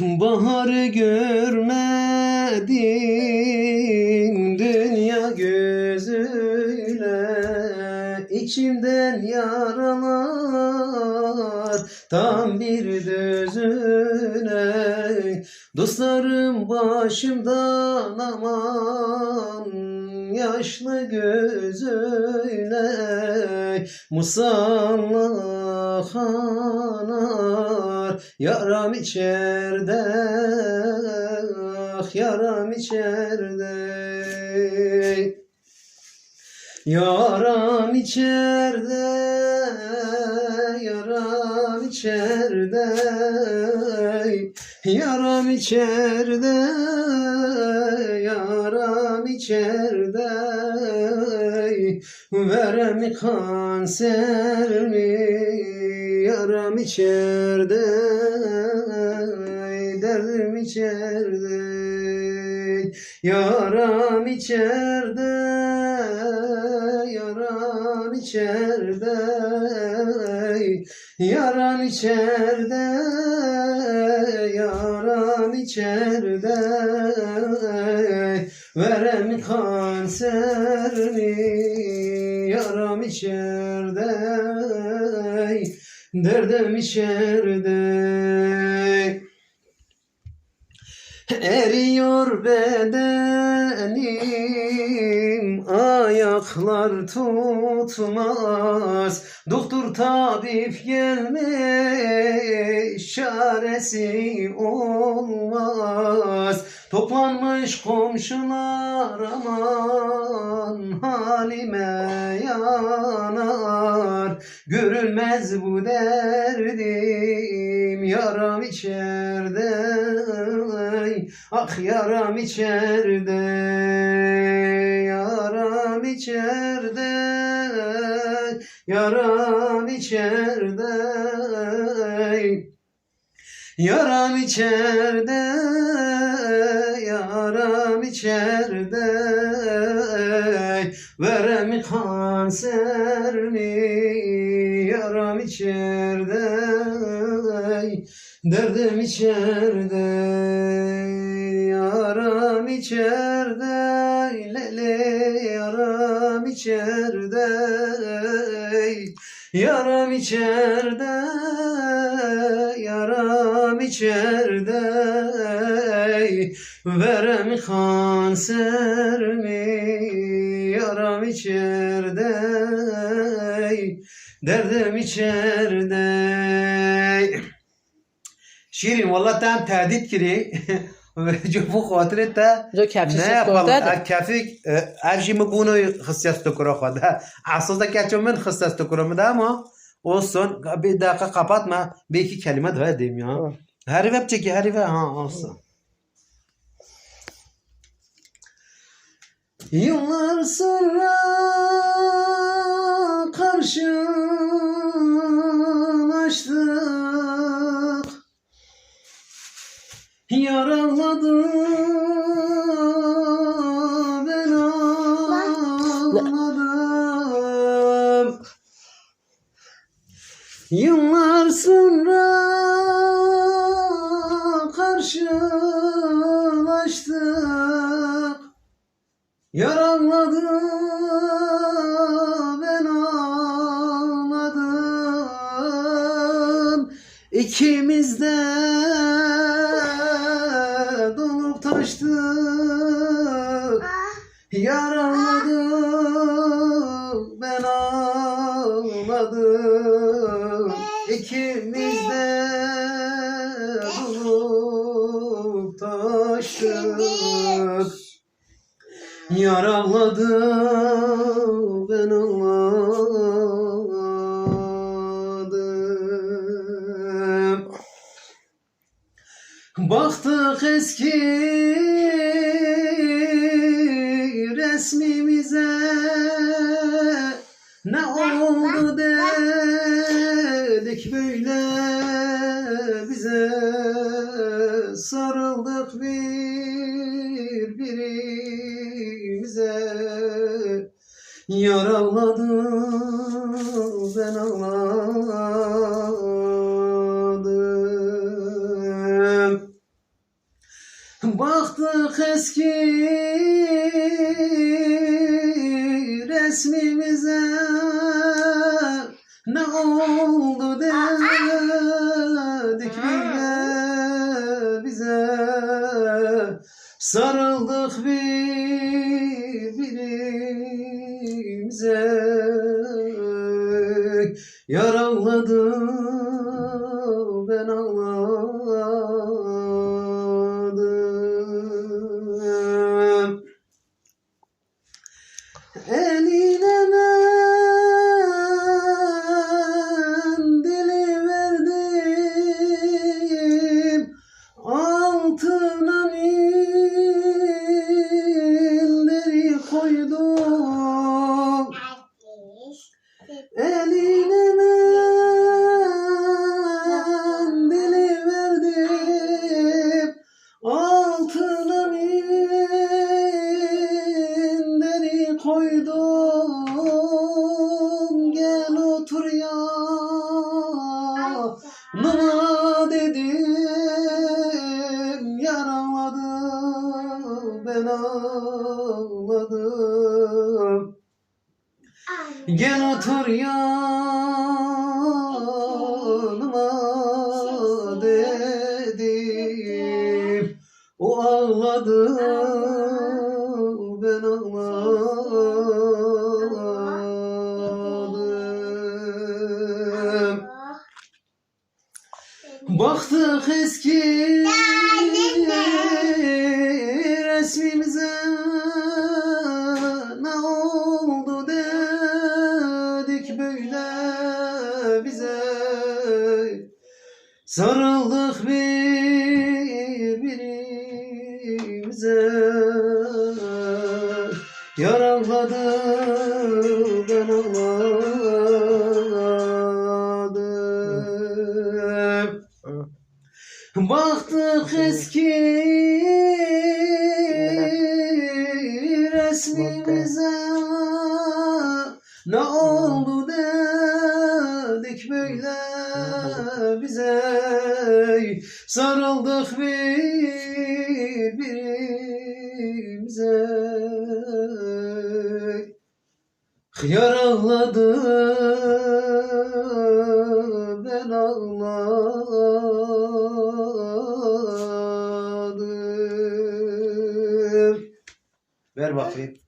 Baharı görmedim dünya gözüyle. İçimden yaralar tam bir düzüne. Dostlarım başımdan aman yaşlı gözüyle. Musallah anar yaram içerde ah yaram içerde Yaram içerde, yaram içerde, yaram içerde, yaram içerde. Verem kanser mi, yaram içerde, derdim içerde. Yaram içerde, yaram içerde, yaram içerde, yaram içerde. Verem kanser mi, yaram içerde, derdim içerde. Eriyor bedenim Ayaklar tutmaz. Doktor tabip gelmiş Çaresi olmaz. Toplanmış komşular aman Halime yanar. Görülmez bu derdim Yaram içerde Ah yaram içerde Yaram içerde Yaram içerde Yaram içerde Yaram içerde Verem kanser mi Yaram içerde Derdim Yaram içerde lele yaram içerde yaram içerde yaram içerde verem kanser mi? Yaram içerde derdim içerde şirin valla tam tedit kiri جو بو خاطر تا جو کفش نه سفت والله داده کفی ارجی مبونو خصیص تو کرا خدا اساس da keço من خصیص تو کرا مده ama olsun bir dakika kapatma bir iki kelime daha edeyim ya. Tamam. Her web çeki her web ha olsun. Yıllar sonra karşılaştık Yaraladı ben ağladım Yıllar sonra karşılaştık. Yaraladı ben ağladım İkimiz de dolup taştık Yaraladı ben ağladım. İkimiz de dolup taştık Yaraladı ben ağladım Baktık eski resmimize. Ne oldu dedik böyle bize. Sarıldık birbirimize. Yaraladı ben ağladım eski resmimize ne oldu dedik bile bize. Sarıldık birbirimize. Yaraladı ben ağladım Eline mendili verdim Altına minderi koydum. Gel otur yanıma dedim Yaraladı ben ağladım Gel otur yanıma dedim. O ağladı ben ağladım Baktık eski resmimize bize. Sarıldık birbirimize. Yaraladı ben ağladım Baktık eski resmimize. Ne oldu dedik böyle bize Sarıldık birbirimize. Yar ağladı ben ağladım. Ver bakayım